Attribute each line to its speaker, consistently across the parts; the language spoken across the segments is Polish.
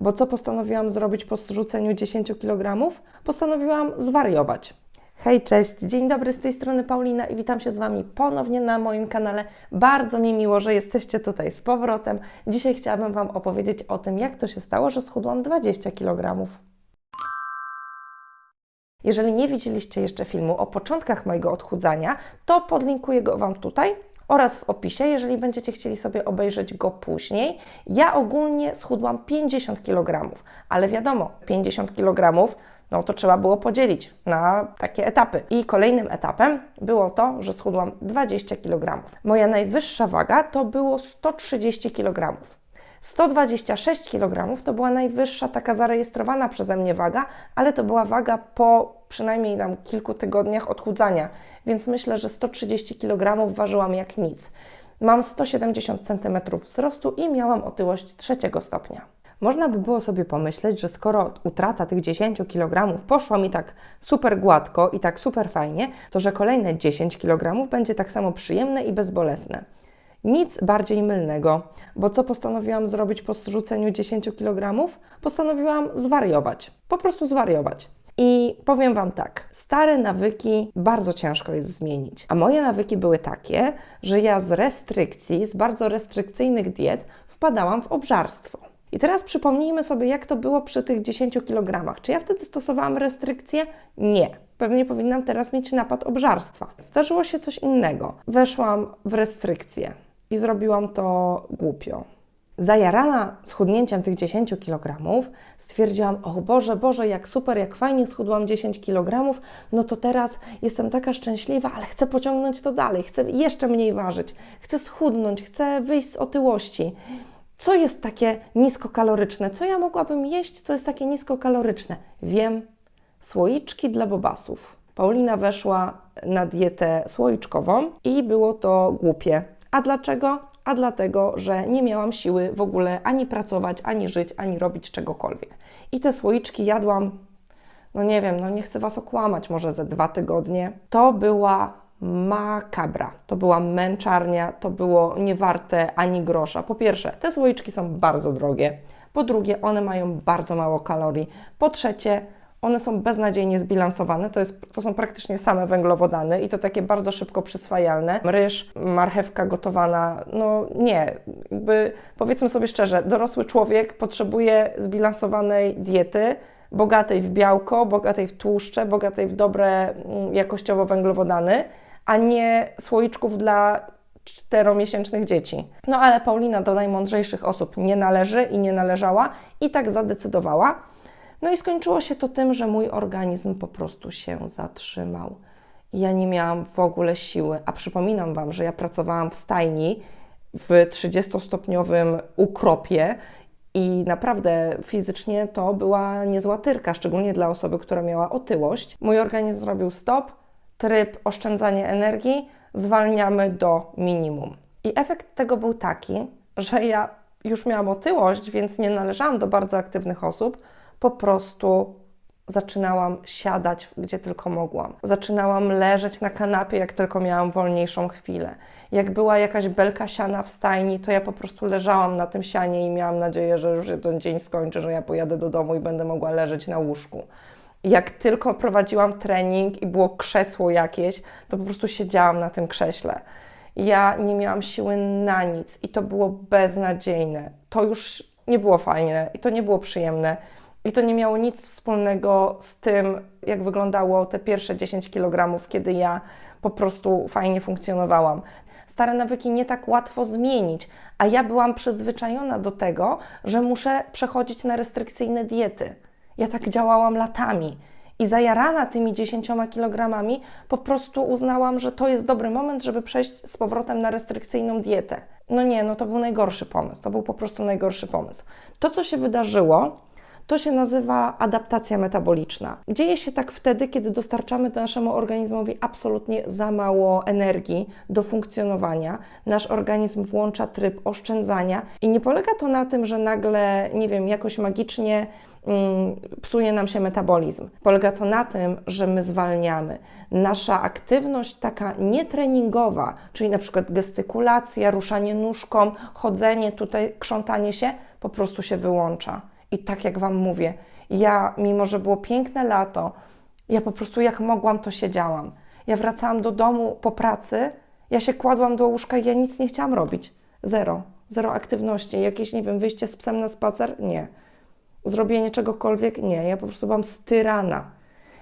Speaker 1: Bo co postanowiłam zrobić po zrzuceniu 10 kg? Postanowiłam zwariować. Hej, cześć, dzień dobry, z tej strony Paulina i witam się z Wami ponownie na moim kanale. Bardzo mi miło, że jesteście tutaj z powrotem. Dzisiaj chciałabym Wam opowiedzieć o tym, jak to się stało, że schudłam 20 kg. Jeżeli nie widzieliście jeszcze filmu o początkach mojego odchudzania, to podlinkuję go Wam tutaj oraz w opisie, jeżeli będziecie chcieli sobie obejrzeć go później. Ja ogólnie schudłam 50 kg, ale wiadomo, 50 kg no to trzeba było podzielić na takie etapy. I kolejnym etapem było to, że schudłam 20 kg. Moja najwyższa waga to było 130 kg. 126 kg to była najwyższa taka zarejestrowana przeze mnie waga, ale to była waga po przynajmniej tam kilku tygodniach odchudzania, więc myślę, że 130 kg ważyłam jak nic. Mam 170 cm wzrostu i miałam otyłość trzeciego stopnia. Można by było sobie pomyśleć, że skoro utrata tych 10 kg poszła mi tak super gładko i tak super fajnie, to że kolejne 10 kg będzie tak samo przyjemne i bezbolesne. Nic bardziej mylnego, bo co postanowiłam zrobić po zrzuceniu 10 kg? Postanowiłam zwariować. Po prostu zwariować. I powiem Wam tak, stare nawyki bardzo ciężko jest zmienić. A moje nawyki były takie, że ja z restrykcji, z bardzo restrykcyjnych diet wpadałam w obżarstwo. I teraz przypomnijmy sobie, jak to było przy tych 10 kg. Czy ja wtedy stosowałam restrykcje? Nie. Pewnie powinnam teraz mieć napad obżarstwa. Zdarzyło się coś innego. Weszłam w restrykcje i zrobiłam to głupio. Zajarana schudnięciem tych 10 kg, stwierdziłam: O Boże, Boże, jak super, jak fajnie schudłam 10 kg, no to teraz jestem taka szczęśliwa, ale chcę pociągnąć to dalej, chcę jeszcze mniej ważyć, chcę schudnąć, chcę wyjść z otyłości. Co jest takie niskokaloryczne? Co ja mogłabym jeść, co jest takie niskokaloryczne? Wiem, słoiczki dla bobasów. Paulina weszła na dietę słoiczkową i było to głupie. A dlaczego? A dlatego, że nie miałam siły w ogóle ani pracować, ani żyć, ani robić czegokolwiek. I te słoiczki jadłam, no nie wiem, no nie chcę Was okłamać, może ze dwa tygodnie. To była makabra. To była męczarnia, to było niewarte ani grosza. Po pierwsze, te słoiczki są bardzo drogie. Po drugie, one mają bardzo mało kalorii. Po trzecie, one są beznadziejnie zbilansowane, to, jest, to są praktycznie same węglowodany i to takie bardzo szybko przyswajalne. Ryż, marchewka gotowana, no nie, jakby powiedzmy sobie szczerze, dorosły człowiek potrzebuje zbilansowanej diety, bogatej w białko, bogatej w tłuszcze, bogatej w dobre mm, jakościowo węglowodany, a nie słoiczków dla czteromiesięcznych dzieci. No ale Paulina do najmądrzejszych osób nie należy i nie należała i tak zadecydowała. No i skończyło się to tym, że mój organizm po prostu się zatrzymał. Ja nie miałam w ogóle siły, a przypominam Wam, że ja pracowałam w stajni w 30-stopniowym ukropie i naprawdę fizycznie to była niezła tyrka, szczególnie dla osoby, która miała otyłość. Mój organizm zrobił stop, tryb oszczędzania energii, zwalniamy do minimum. I efekt tego był taki, że ja już miałam otyłość, więc nie należałam do bardzo aktywnych osób, po prostu zaczynałam siadać gdzie tylko mogłam. Zaczynałam leżeć na kanapie, jak tylko miałam wolniejszą chwilę. Jak była jakaś belka siana w stajni, to ja po prostu leżałam na tym sianie i miałam nadzieję, że już ten dzień skończy, że ja pojadę do domu i będę mogła leżeć na łóżku. Jak tylko prowadziłam trening i było krzesło jakieś, to po prostu siedziałam na tym krześle. Ja nie miałam siły na nic i to było beznadziejne. To już nie było fajne i to nie było przyjemne. I to nie miało nic wspólnego z tym, jak wyglądało te pierwsze 10 kg, kiedy ja po prostu fajnie funkcjonowałam. Stare nawyki nie tak łatwo zmienić, a ja byłam przyzwyczajona do tego, że muszę przechodzić na restrykcyjne diety. Ja tak działałam latami. I zajarana tymi 10 kilogramami, po prostu uznałam, że to jest dobry moment, żeby przejść z powrotem na restrykcyjną dietę. No nie, no to był najgorszy pomysł. To był po prostu najgorszy pomysł. To, co się wydarzyło, to się nazywa adaptacja metaboliczna. Dzieje się tak wtedy, kiedy dostarczamy naszemu organizmowi absolutnie za mało energii do funkcjonowania. Nasz organizm włącza tryb oszczędzania i nie polega to na tym, że nagle, nie wiem, jakoś magicznie mm, psuje nam się metabolizm. Polega to na tym, że my zwalniamy. Nasza aktywność taka nietreningowa, czyli na przykład gestykulacja, ruszanie nóżką, chodzenie tutaj, krzątanie się, po prostu się wyłącza I tak jak Wam mówię, ja, mimo że było piękne lato, ja po prostu jak mogłam, to siedziałam. Ja wracałam do domu po pracy, ja się kładłam do łóżka i ja nic nie chciałam robić. Zero. Zero aktywności. Jakieś, nie wiem, wyjście z psem na spacer? Nie. Zrobienie czegokolwiek? Nie. Ja po prostu byłam styrana.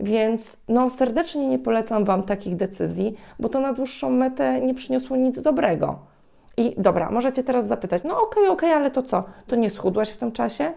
Speaker 1: Więc no, serdecznie nie polecam Wam takich decyzji, bo to na dłuższą metę nie przyniosło nic dobrego. I dobra, możecie teraz zapytać, no okej, okej, ale to co? To nie schudłaś w tym czasie?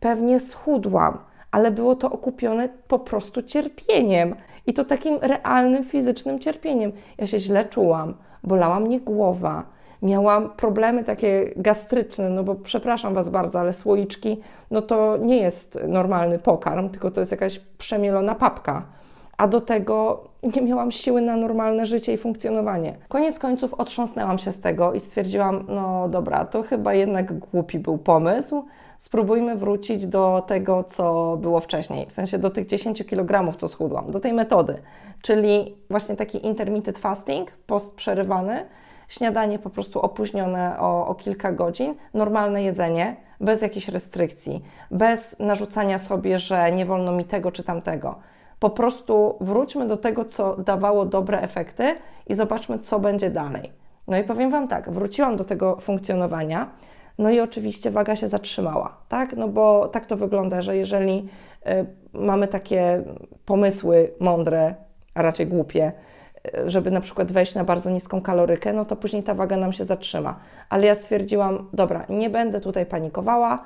Speaker 1: Pewnie schudłam, ale było to okupione po prostu cierpieniem i to takim realnym, fizycznym cierpieniem. Ja się źle czułam, bolała mnie głowa, miałam problemy takie gastryczne, no bo przepraszam Was bardzo, ale słoiczki, no to nie jest normalny pokarm, tylko to jest jakaś przemielona papka. A do tego nie miałam siły na normalne życie i funkcjonowanie. Koniec końców otrząsnęłam się z tego i stwierdziłam, no dobra, to chyba jednak głupi był pomysł. Spróbujmy wrócić do tego, co było wcześniej, w sensie do tych 10 kg, co schudłam, do tej metody, czyli właśnie taki intermittent fasting, post przerywany, śniadanie po prostu opóźnione o, o kilka godzin, normalne jedzenie, bez jakichś restrykcji, bez narzucania sobie, że nie wolno mi tego czy tamtego. Po prostu wróćmy do tego, co dawało dobre efekty i zobaczmy, co będzie dalej. No i powiem Wam tak, wróciłam do tego funkcjonowania, no i oczywiście waga się zatrzymała, tak? No bo tak to wygląda, że jeżeli y, mamy takie pomysły mądre, a raczej głupie, y, żeby na przykład wejść na bardzo niską kalorykę, no to później ta waga nam się zatrzyma. Ale ja stwierdziłam, dobra, nie będę tutaj panikowała,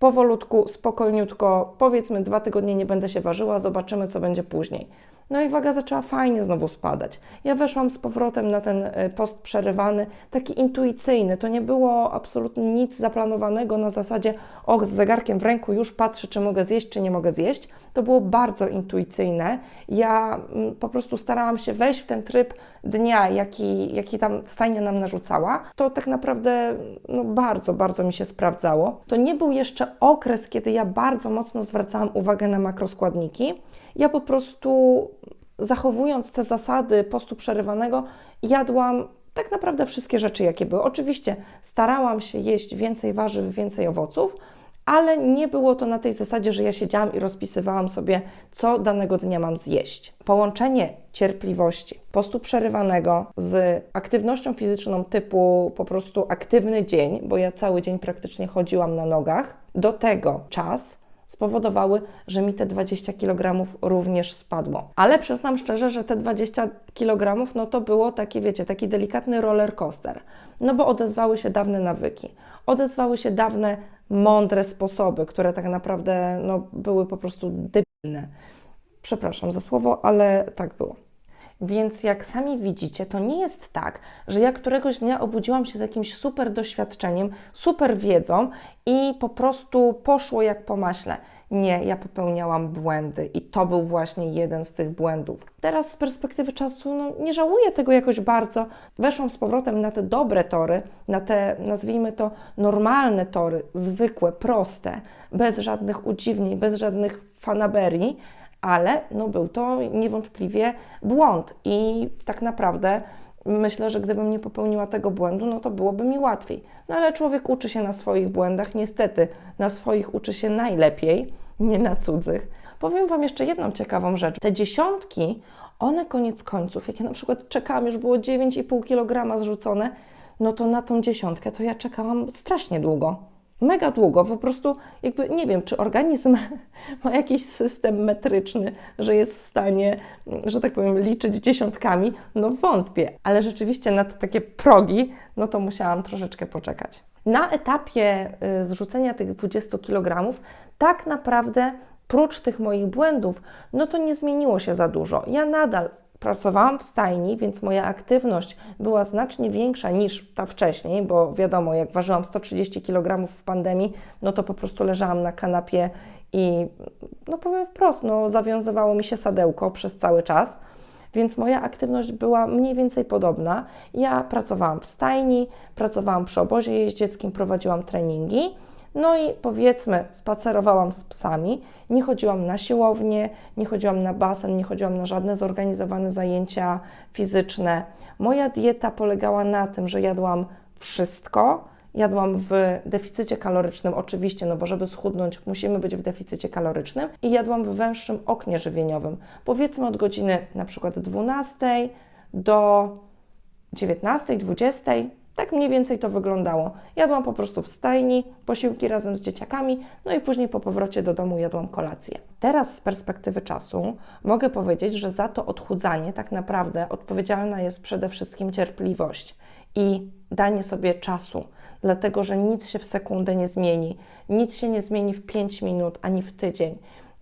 Speaker 1: powolutku, spokojniutko, powiedzmy dwa tygodnie nie będę się ważyła, zobaczymy co będzie później. No i waga zaczęła fajnie znowu spadać. Ja weszłam z powrotem na ten y, post przerywany, taki intuicyjny. To nie było absolutnie nic zaplanowanego na zasadzie, och, z zegarkiem w ręku już patrzę, czy mogę zjeść, czy nie mogę zjeść. To było bardzo intuicyjne. Ja mm, po prostu starałam się wejść w ten tryb dnia, jaki, jaki tam stajnia nam narzucała. To tak naprawdę no, bardzo, bardzo mi się sprawdzało. To nie był jeszcze okres, kiedy ja bardzo mocno zwracałam uwagę na makroskładniki. Ja po prostu zachowując te zasady postu przerywanego, jadłam tak naprawdę wszystkie rzeczy, jakie były. Oczywiście starałam się jeść więcej warzyw, więcej owoców, ale nie było to na tej zasadzie, że ja siedziałam i rozpisywałam sobie, co danego dnia mam zjeść. Połączenie cierpliwości, postu przerywanego z aktywnością fizyczną typu po prostu aktywny dzień, bo ja cały dzień praktycznie chodziłam na nogach, do tego czas, spowodowały, że mi te 20 kg również spadło. Ale przyznam szczerze, że te 20 kg no to było taki, wiecie, taki delikatny roller coaster. No bo odezwały się dawne nawyki, odezwały się dawne mądre sposoby, które tak naprawdę no, były po prostu debilne. Przepraszam za słowo, ale tak było. Więc jak sami widzicie, to nie jest tak, że ja któregoś dnia obudziłam się z jakimś super doświadczeniem, super wiedzą i po prostu poszło jak po maśle. Nie, ja popełniałam błędy i to był właśnie jeden z tych błędów. Teraz z perspektywy czasu no, nie żałuję tego jakoś bardzo. Weszłam z powrotem na te dobre tory, na te, nazwijmy to, normalne tory, zwykłe, proste, bez żadnych udziwnień, bez żadnych fanaberii ale no, był to niewątpliwie błąd i tak naprawdę myślę, że gdybym nie popełniła tego błędu, no to byłoby mi łatwiej. No ale człowiek uczy się na swoich błędach, niestety na swoich uczy się najlepiej, nie na cudzych. Powiem Wam jeszcze jedną ciekawą rzecz. Te dziesiątki, one koniec końców, jak ja na przykład czekałam, już było 9,5 kg zrzucone, no to na tą dziesiątkę to ja czekałam strasznie długo mega długo, po prostu jakby nie wiem, czy organizm ma jakiś system metryczny, że jest w stanie, że tak powiem, liczyć dziesiątkami, no wątpię, ale rzeczywiście na te takie progi, no to musiałam troszeczkę poczekać. Na etapie y, zrzucenia tych 20 kg tak naprawdę prócz tych moich błędów, no to nie zmieniło się za dużo. Ja nadal Pracowałam w stajni, więc moja aktywność była znacznie większa niż ta wcześniej, bo wiadomo, jak ważyłam 130 kg w pandemii, no to po prostu leżałam na kanapie i no powiem wprost, no zawiązywało mi się sadełko przez cały czas. Więc moja aktywność była mniej więcej podobna. Ja pracowałam w stajni, pracowałam przy obozie jeździeckim, prowadziłam treningi no i powiedzmy, spacerowałam z psami, nie chodziłam na siłownię, nie chodziłam na basen, nie chodziłam na żadne zorganizowane zajęcia fizyczne. Moja dieta polegała na tym, że jadłam wszystko Jadłam w deficycie kalorycznym, oczywiście, no bo żeby schudnąć, musimy być w deficycie kalorycznym i jadłam w węższym oknie żywieniowym. Powiedzmy od godziny na przykład 12 do 19, 20. Tak mniej więcej to wyglądało. Jadłam po prostu w stajni, posiłki razem z dzieciakami, no i później po powrocie do domu jadłam kolację. Teraz z perspektywy czasu mogę powiedzieć, że za to odchudzanie tak naprawdę odpowiedzialna jest przede wszystkim cierpliwość i danie sobie czasu, dlatego że nic się w sekundę nie zmieni, nic się nie zmieni w 5 minut ani w tydzień.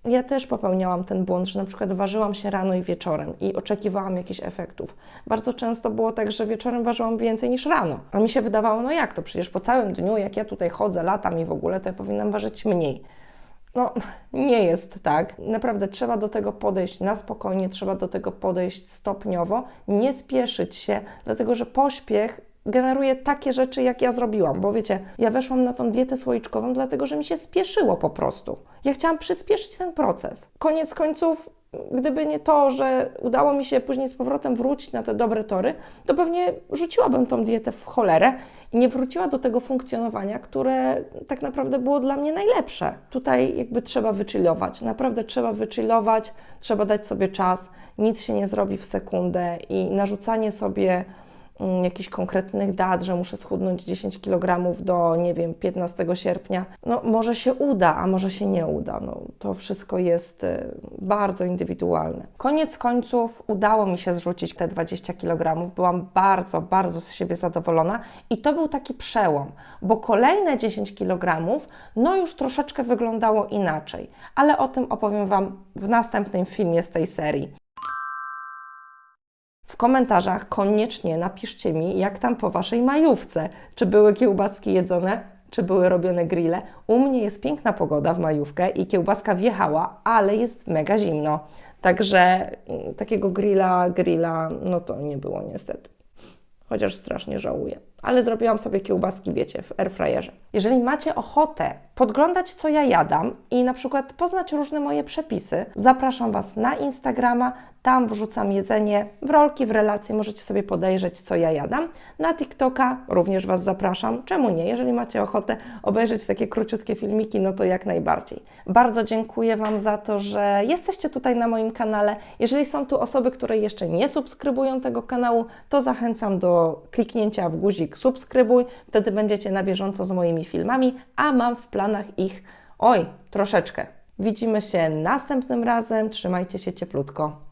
Speaker 1: Ja też popełniałam ten błąd, że na przykład ważyłam się rano i wieczorem i oczekiwałam jakichś efektów. Bardzo często było tak, że wieczorem ważyłam więcej niż rano. A mi się wydawało, no jak to, przecież po całym dniu, jak ja tutaj chodzę, latam i w ogóle, to ja powinnam ważyć mniej. No, nie jest tak. Naprawdę trzeba do tego podejść na spokojnie, trzeba do tego podejść stopniowo, nie spieszyć się, dlatego że pośpiech generuje takie rzeczy, jak ja zrobiłam, bo wiecie, ja weszłam na tą dietę słoiczkową, dlatego że mi się spieszyło po prostu. Ja chciałam przyspieszyć ten proces. Koniec końców, gdyby nie to, że udało mi się później z powrotem wrócić na te dobre tory, to pewnie rzuciłabym tą dietę w cholerę i nie wróciła do tego funkcjonowania, które tak naprawdę było dla mnie najlepsze. Tutaj jakby trzeba wychillować, naprawdę trzeba wychillować, trzeba dać sobie czas, nic się nie zrobi w sekundę i narzucanie sobie jakichś konkretnych dat, że muszę schudnąć 10 kg do, nie wiem, 15 sierpnia, no może się uda, a może się nie uda. No, to wszystko jest y, bardzo indywidualne. Koniec końców udało mi się zrzucić te 20 kg. Byłam bardzo, bardzo z siebie zadowolona i to był taki przełom, bo kolejne 10 kg, no już troszeczkę wyglądało inaczej, ale o tym opowiem Wam w następnym filmie z tej serii. Komentarzach koniecznie napiszcie mi, jak tam po Waszej majówce. Czy były kiełbaski jedzone, czy były robione grille? U mnie jest piękna pogoda w majówkę i kiełbaska wjechała, ale jest mega zimno. Także mm, takiego grilla, grilla, no to nie było niestety. Chociaż strasznie żałuję. Ale zrobiłam sobie kiełbaski, wiecie, w airfryerze. Jeżeli macie ochotę podglądać, co ja jadam i na przykład poznać różne moje przepisy, zapraszam Was na Instagrama. Tam wrzucam jedzenie w rolki, w relacje. Możecie sobie podejrzeć, co ja jadam. Na TikToka również Was zapraszam. Czemu nie? Jeżeli macie ochotę obejrzeć takie króciutkie filmiki, no to jak najbardziej. Bardzo dziękuję Wam za to, że jesteście tutaj na moim kanale. Jeżeli są tu osoby, które jeszcze nie subskrybują tego kanału, to zachęcam do kliknięcia w guzik subskrybuj. Wtedy będziecie na bieżąco z moimi filmami, a mam w planach ich, oj, troszeczkę. Widzimy się następnym razem. Trzymajcie się cieplutko.